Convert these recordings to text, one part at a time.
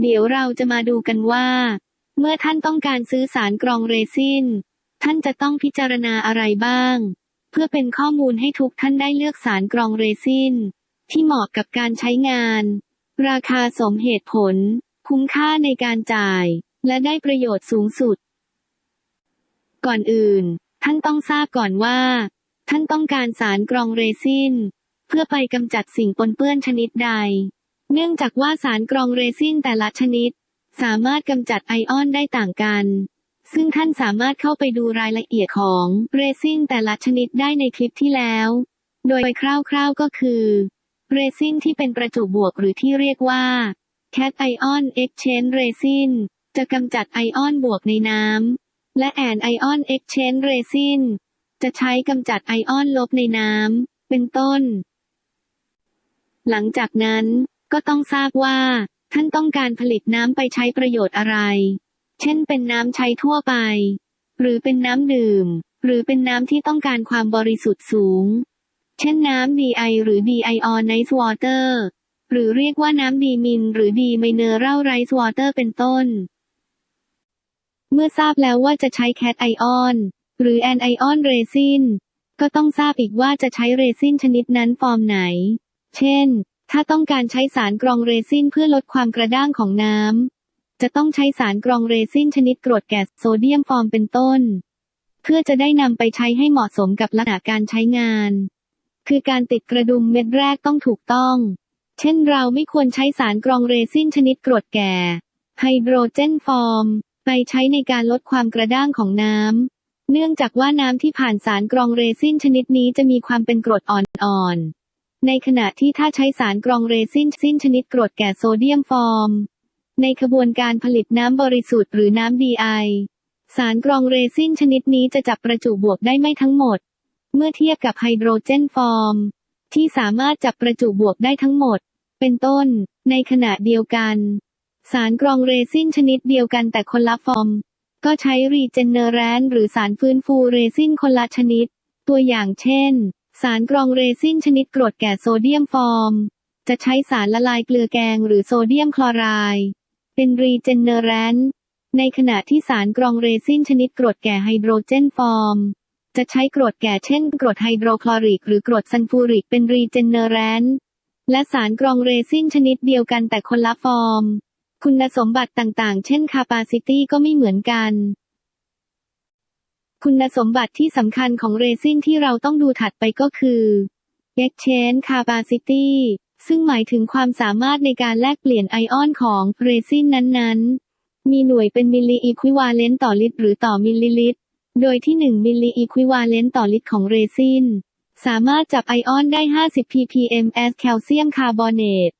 เดี๋ยวเราจะมาดูกันว่า เมื่อท่านต้องการซื้อสารกรองเรซิน ท่านจะต้องพิจารณาอะไรบ้าง เพื่อเป็นข้อมูลให้ทุกท่านได้เลือกสารกรองเรซิน ที่เหมาะกับการใช้งาน ราคาสมเหตุผล คุ้มค่าในการจ่าย และได้ประโยชน์สูงสุด ก่อนอื่น ท่านต้องทราบก่อนว่า ท่านต้องการสารกรองเรซิน เพื่อไปกำจัดสิ่งปนเปื้อนชนิดใด เนื่องจากว่าสารกรองเรซินแต่ละชนิด สามารถกำจัดไอออนได้ต่างกัน ซึ่งท่านสามารถเข้าไปดูรายละเอียดของเรซินแต่ละชนิดได้ในคลิปที่แล้ว โดยคร่าวๆก็คือ เรซินที่เป็นประจุบวกหรือที่เรียกว่า Cat Ion Exchange Resin จะกำจัดไอออนบวกในน้ำ และแอนไอออน Exchange Resin จะใช้กำจัดไอออนลบในน้ำ เป็นต้น หลังจากนั้น ก็ต้องทราบว่า ท่านต้องการผลิตน้ำไปใช้ประโยชน์อะไร เช่นเป็นน้ำใช้ทั่วไป หรือเป็นน้ำดื่ม หรือเป็นน้ำที่ต้องการความบริสุทธิ์สูง เช่นน้ำ DI หรือ Deionized Water หรือเรียกว่าน้ำดีมินหรือดีไมเนอรัลไรซ์วอเตอร์เป็นต้น เมื่อทราบแล้วว่าจะใช้แคทไอออนหรือแอนไอออนเรซินก็ต้องทราบอีกว่าจะใช้เรซินชนิดนั้นฟอร์มไหน เช่น ถ้าต้องการใช้สารกรองเรซินเพื่อลดความกระด้างของน้ำ จะต้องใช้สารกรองเรซินชนิดกรดแก๊สโซเดียมฟอร์มเป็นต้น เพื่อจะได้นำไปใช้ให้เหมาะสมกับลักษณะการใช้งาน คือการติดกระดุมเม็ดแรกต้องถูกต้อง เช่นเราไม่ควรใช้สารกรองเรซินชนิดกรดแก่ไฮโดรเจนฟอร์มไปใช้ในการลดความกระด้างของน้ำ เนื่องจากว่าน้ำที่ผ่านสารกรองเรซินชนิดนี้จะมีความเป็นกรดอ่อนๆ ในขณะที่ถ้าใช้สารกรองเรซินซินชนิดกรดแก่โซเดียมฟอร์ม ในขบวนการผลิตน้ำบริสุทธิ์หรือน้ำดีไอสารกรองเรซินชนิดนี้จะจับประจุบวกได้ไม่ทั้งหมด เมื่อเทียบกับไฮโดรเจนฟอร์ม ที่สามารถจับประจุบวกได้ทั้งหมด เป็นต้น ในขณะเดียวกัน สารกรองเรซินชนิดเดียวกันแต่คนละฟอร์ม ก็ใช้รีเจนเนอแรนหรือสารฟื้นฟูเรซินคนละชนิด ตัวอย่างเช่น สารกรองเรซินชนิดกรดแก่โซเดียมฟอร์ม จะใช้สารละลายเกลือแกงหรือโซเดียมคลอไรด์เป็นรีเจนเนอแรนต์ในขณะที่สารกรองเรซินชนิดกรดแก่ไฮโดรเจนฟอร์ม จะใช้กรดแก่เช่น กรดไฮโดรคลอริก หรือกรดซัลฟูริกเป็นรีเจนเนอแรนต์และสารกรองเรซินชนิดเดียวกันแต่คนละฟอร์ม คุณสมบัติต่างๆ เช่นคาปาซิตี้ก็ไม่เหมือนกัน คุณสมบัติที่สำคัญของเรซินที่เราต้องดูถัดไปก็คือ exchange capacity ซึ่งหมายถึงความสามารถในการแลกเปลี่ยนไอออนของเรซินนั้นๆ มีหน่วยเป็นมิลลิอีควิวาเลนต์ต่อลิตรหรือต่อมิลลิลิตร โดยที่ 1 มิลลิอีควิวาเลนต์ต่อลิตรของเรซินสามารถจับไอออนได้ 50 ppm as แคลเซียมคาร์บอเนต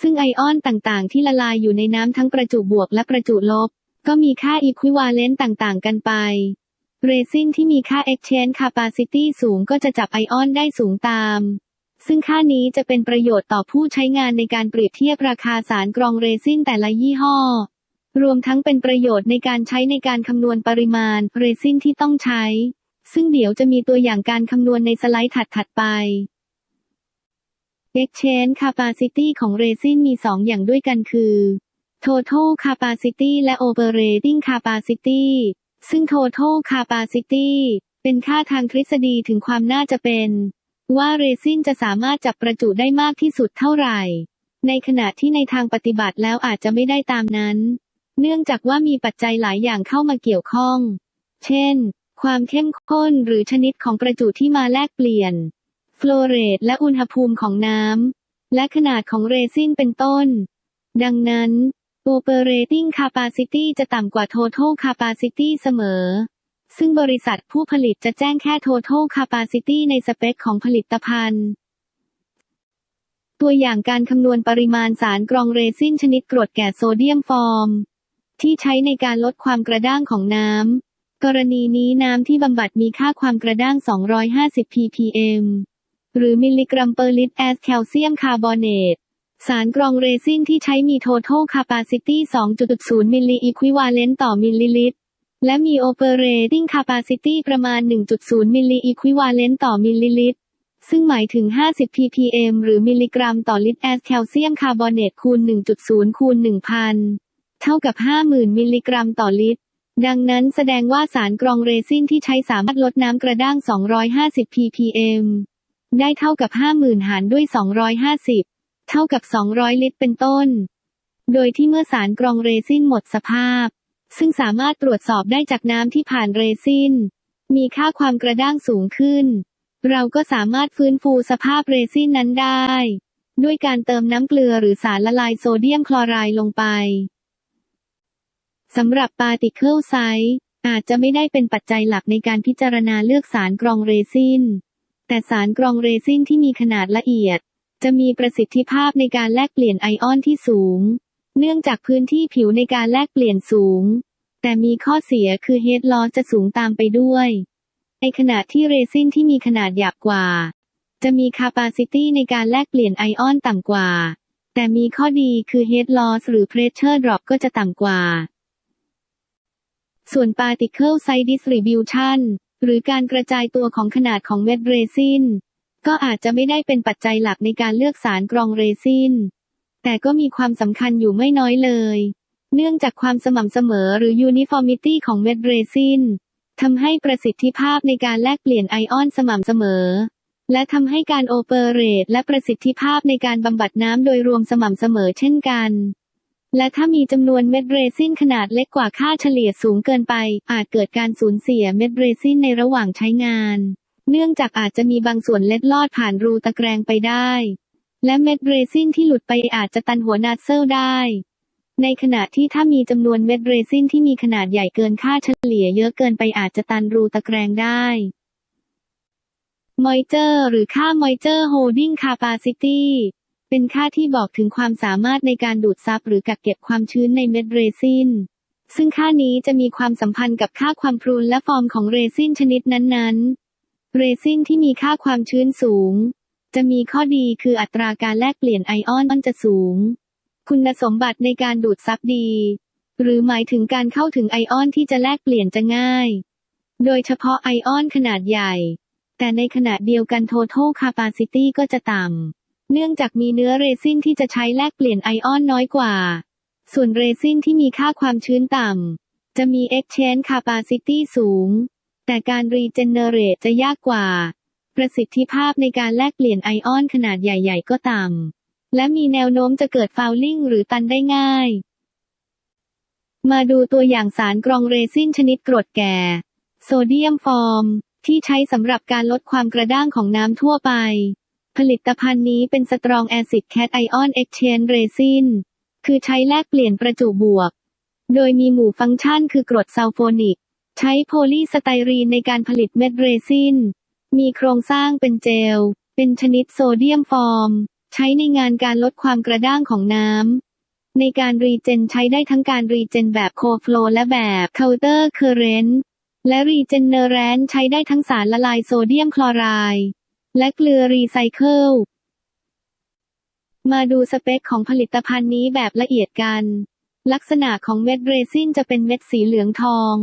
ซึ่งไอออนต่างๆ ที่ละลายอยู่ในน้ำทั้งประจุบวกและประจุลบ ก็มีค่าอีควิวาเลนต์ต่างๆ กันไป เรซินที่มีค่า exchange capacity สูงก็จะจับไอออนได้สูงตาม ซึ่งค่านี้จะเป็นประโยชน์ต่อผู้ใช้งานในการเปรียบเทียบราคาสารกรองเรซินแต่ละยี่ห้อ รวมทั้งเป็นประโยชน์ในการใช้ในการคำนวณปริมาณเรซินที่ต้องใช้ ซึ่งเดี๋ยวจะมีตัวอย่างการคำนวณในสไลด์ถัดๆไป Exchange Capacity ของเรซินมี 2 อย่างด้วยกันคือ Total Capacity และ Operating Capacity ซึ่ง Total Capacity เป็นค่าทางทฤษฎีถึงความน่าจะเป็น ว่าเรซินจะสามารถจับประจุได้มากที่สุดเท่าไหร่ ในขณะที่ในทางปฏิบัติแล้วอาจจะไม่ได้ตามนั้น เนื่องจากว่ามีปัจจัยหลายอย่างเข้ามาเกี่ยวข้อง เช่น ความเข้มข้นหรือชนิดของประจุที่มาแลกเปลี่ยนฟลูอเรตและอุณหภูมิของน้ำและขนาดของเรซินเป็นต้น ดังนั้น Operating Capacity จะต่ำกว่า Total Capacity เสมอ ซึ่งบริษัทผู้ผลิตจะแจ้งแค่ Total Capacity ในสเปคของผลิตภัณฑ์ ตัวอย่างการคำนวณปริมาณสารกรองเรซินชนิดกรดแก่โซเดียมฟอร์ม ที่ใช้ในการลดความกระด้างของน้ำ กรณีนี้น้ำที่บำบัดมีค่าความกระด้าง 250 ppm หรือมิลลิกรัมเปอร์ลิตรแอสแคลเซียมคาร์บอเนต สารกรองเรซินที่ใช้มี total capacity 2.0 มิลลิอีควิวาเลนต์ต่อมิลลิลิตร และมี operating capacity ประมาณ 1.0 มิลลิอีควิวาเลนต์ต่อมิลลิลิตร ซึ่งหมายถึง 50 ppm หรือมิลลิกรัมต่อลิตรแอสแคลเซียมคาร์บอเนตคูณ 1.0 คูณ 1,000 เท่ากับ 50,000 มิลลิกรัมต่อลิตรดังนั้นแสดงว่าสารกรองเรซินที่ใช้สามารถลดน้ำกระด้าง 250 ppm ได้เท่ากับ 50,000 หารด้วย 250 เท่ากับ 200 ลิตรเป็นต้น โดยที่เมื่อสารกรองเรซินหมดสภาพ ซึ่งสามารถตรวจสอบได้จากน้ำที่ผ่านเรซิน มีค่าความกระด้างสูงขึ้น เราก็สามารถฟื้นฟูสภาพเรซินนั้นได้ ด้วยการเติมน้ำเกลือหรือสารละลายโซเดียมคลอไรด์ลงไปสำหรับปาติเคิลไซส์อาจจะไม่ได้เป็นปัจจัยหลักในการพิจารณาเลือกสารกรองเรซิน แต่สารกรองเรซินที่มีขนาดละเอียด จะมีประสิทธิภาพในการแลกเปลี่ยนไอออนที่สูง เนื่องจากพื้นที่ผิวในการแลกเปลี่ยนสูง แต่มีข้อเสียคือเฮดลอสจะสูงตามไปด้วย ในขณะที่เรซินที่มีขนาดหยาบกว่า จะมีคาปาซิตี้ในการแลกเปลี่ยนไอออนต่ำกว่า แต่มีข้อดีคือ head loss หรือ pressure drop ก็จะต่ำกว่า ส่วน particle size distribution หรือการกระจายตัวของขนาดของเม็ดเรซิน ก็อาจจะไม่ได้เป็นปัจจัยหลักในการเลือกสารกรองเรซิน แต่ก็มีความสำคัญอยู่ไม่น้อยเลย เนื่องจากความสม่ำเสมอหรือ uniformity ของเม็ดเรซินทำให้ประสิทธิภาพในการแลกเปลี่ยนไอออนสม่ำเสมอ และทำให้การโอเปเรตและประสิทธิภาพในการบำบัดน้ำโดยรวมสม่ำเสมอเช่นกัน และถ้ามีจำนวนเม็ดเรซินขนาดเล็กกว่าค่าเฉลี่ยสูงเกินไป อาจเกิดการสูญเสียเม็ดเรซินในระหว่างใช้งาน เนื่องจากอาจจะมีบางส่วนเล็ดลอดผ่านรูตะแกรงไปได้ และเม็ดเรซินที่หลุดไปอาจจะตันหัวนาดเซลได้ ในขณะที่ถ้ามีจำนวนเม็ดเรซินที่มีขนาดใหญ่เกินค่าเฉลี่ยเยอะเกินไปอาจจะตันรูตะแกรงได้ Moisture หรือค่า Moisture Holding Capacity เป็นค่าที่บอกถึงความสามารถในการดูดซับหรือกักเก็บความชื้นในเม็ดเรซินซึ่งค่านี้จะมีความสัมพันธ์กับค่าความพรูนและฟอร์มของเรซินชนิดนั้นๆ เรซินที่มีค่าความชื้นสูง จะมีข้อดีคืออัตราการแลกเปลี่ยนไอออนจะสูง คุณสมบัติในการดูดซับดี หรือหมายถึงการเข้าถึงไอออนที่จะแลกเปลี่ยนจะง่าย โดยเฉพาะไอออนขนาดใหญ่ แต่ในขณะเดียวกัน total capacity ก็จะต่ำ เนื่องจากมีเนื้อเรซินที่จะใช้แลกเปลี่ยนไอออนน้อยกว่า ส่วนเรซินที่มีค่าความชื้นต่ำจะมี exchange capacity สูง แต่การ regenerate จะยากกว่า ประสิทธิภาพในการแลกเปลี่ยนไอออนขนาดใหญ่ ๆ ก็ต่ำ และมีแนวโน้มจะเกิดฟาวลิ่งหรือตันได้ง่าย มาดูตัวอย่างสารกรองเรซินชนิดกรดแก่ โซเดียมฟอร์ม ที่ใช้สำหรับการลดความกระด้างของน้ำทั่วไป ผลิตภัณฑ์นี้เป็นสตรองแอซิดแคทไอออนเอ็กชแนนเรซินคือใช้แลกเปลี่ยนประจุบวก โดยมีหมู่ฟังก์ชันคือกรดซัลโฟนิก ใช้โพลีสไตรีนในการผลิตเม็ดเรซิน มีโครงสร้างเป็นเจล เป็นชนิดโซเดียมฟอร์ม ใช้ในงานการลดความกระด้างของน้ำ ในการรีเจนใช้ได้ทั้งการรีเจนแบบโคฟลและแบบเคาน์เตอร์เคอร์เรนต์และรีเจนเนอแรนใช้ได้ทั้งสารละลายโซเดียมคลอไรด์และเกลือรีไซเคิล มาดูสเปคของผลิตภัณฑ์นี้แบบละเอียดกัน ลักษณะของเม็ดเรซินจะเป็นเม็ดสีเหลืองทอง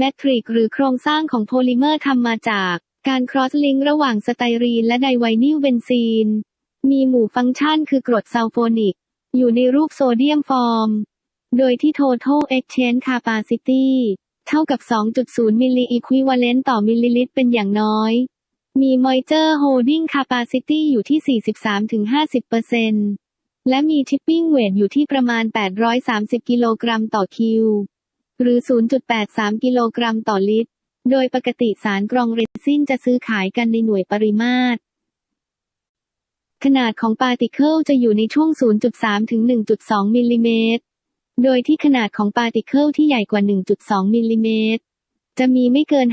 แมทริกหรือโครงสร้างของโพลิเมอร์ทำมาจากการครอสลิงก์ระหว่างสไตรีนและไดไวนิลเบนซีน มีหมู่ฟังก์ชันคือกรดซัลโฟนิก อยู่ในรูปโซเดียมฟอร์ม โดยที่ total exchange capacity เท่ากับ 2.0 มิลลิอีควิวาเลนต์ต่อมิลลิลิตรเป็นอย่างน้อย มี moisture holding capacity อยู่ที่ 43-50%และมี tipping weight อยู่ที่ประมาณ 830 กิโลกรัมต่อคิว หรือ 0.83 กิโลกรัมต่อลิตร โดยปกติสารกรองเรซินจะซื้อขายกันในหน่วยปริมาตร ขนาดของปาร์ติเคิลจะอยู่ในช่วง 0.3 ถึง 1.2 มิลลิเมตร โดยที่ขนาดของปาร์ติเคิลที่ใหญ่กว่า 1.2 มิลลิเมตร จะมีไม่เกิน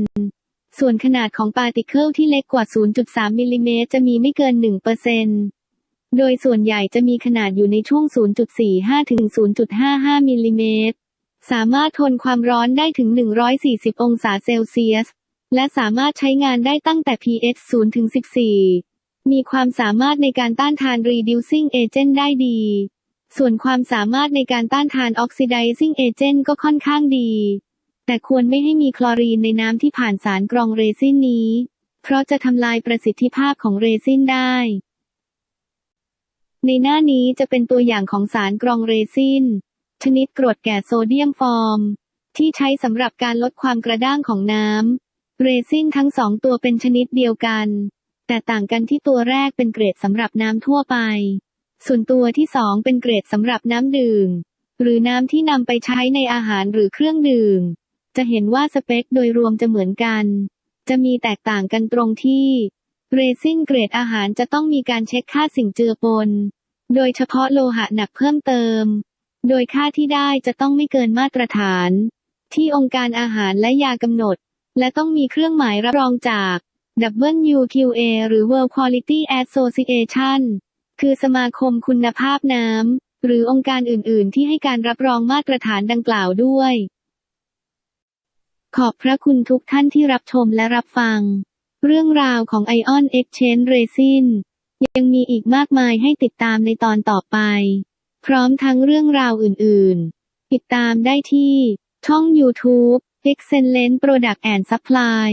5%ส่วนขนาดของปาร์ติเคิลที่เล็กกว่า 0.3 มิลลิเมตรจะมีไม่เกิน1%โดยส่วนใหญ่จะมีขนาดอยู่ในช่วง 0.45 ถึง 0.55 มิลลิเมตร สามารถทนความร้อนได้ถึง 140 องศาเซลเซียส และสามารถใช้งานได้ตั้งแต่ pH 0ถึง 14 มีความสามารถในการต้านทาน reducing agent ได้ดี ส่วนความสามารถในการต้านทาน oxidizing agent ก็ค่อนข้างดี แต่ควรไม่ให้มีคลอรีนในน้ำที่ผ่านสารกรองเรซินนี้ เพราะจะทำลายประสิทธิภาพของเรซินได้ ในหน้านี้จะเป็นตัวอย่างของสารกรองเรซิน ชนิดกรดแก่โซเดียมฟอร์ม ที่ใช้สำหรับการลดความกระด้างของน้ำเรซินทั้งสองตัวเป็นชนิดเดียวกัน แต่ต่างกันที่ตัวแรกเป็นเกรดสำหรับน้ำทั่วไป ส่วนตัวที่สองเป็นเกรดสำหรับน้ำดื่ม หรือน้ำที่นำไปใช้ในอาหารหรือเครื่องดื่ม จะเห็นว่าสเปคโดยรวมจะเหมือนกัน จะมีแตกต่างกันตรงที่เรซินเกรดอาหารจะต้องมีการเช็คค่าสิ่งเจือปน โดยเฉพาะโลหะหนักเพิ่มเติม โดยค่าที่ได้จะต้องไม่เกินมาตรฐาน ที่องค์การอาหารและยากำหนด และต้องมีเครื่องหมายรับรองจาก WQA หรือ World Quality Association คือสมาคมคุณภาพน้ำ หรือองค์การอื่น ๆ ที่ให้การรับรองมาตรฐานดังกล่าวด้วย ขอบพระคุณทุกท่านที่รับชมและรับฟัง เรื่องราวของ Ion Exchange Resin ยังมีอีกมากมายให้ติดตามในตอนต่อไป พร้อมทั้งเรื่องราวอื่น ๆ ติดตามได้ที่ ช่อง YouTube Excellent Product and Supply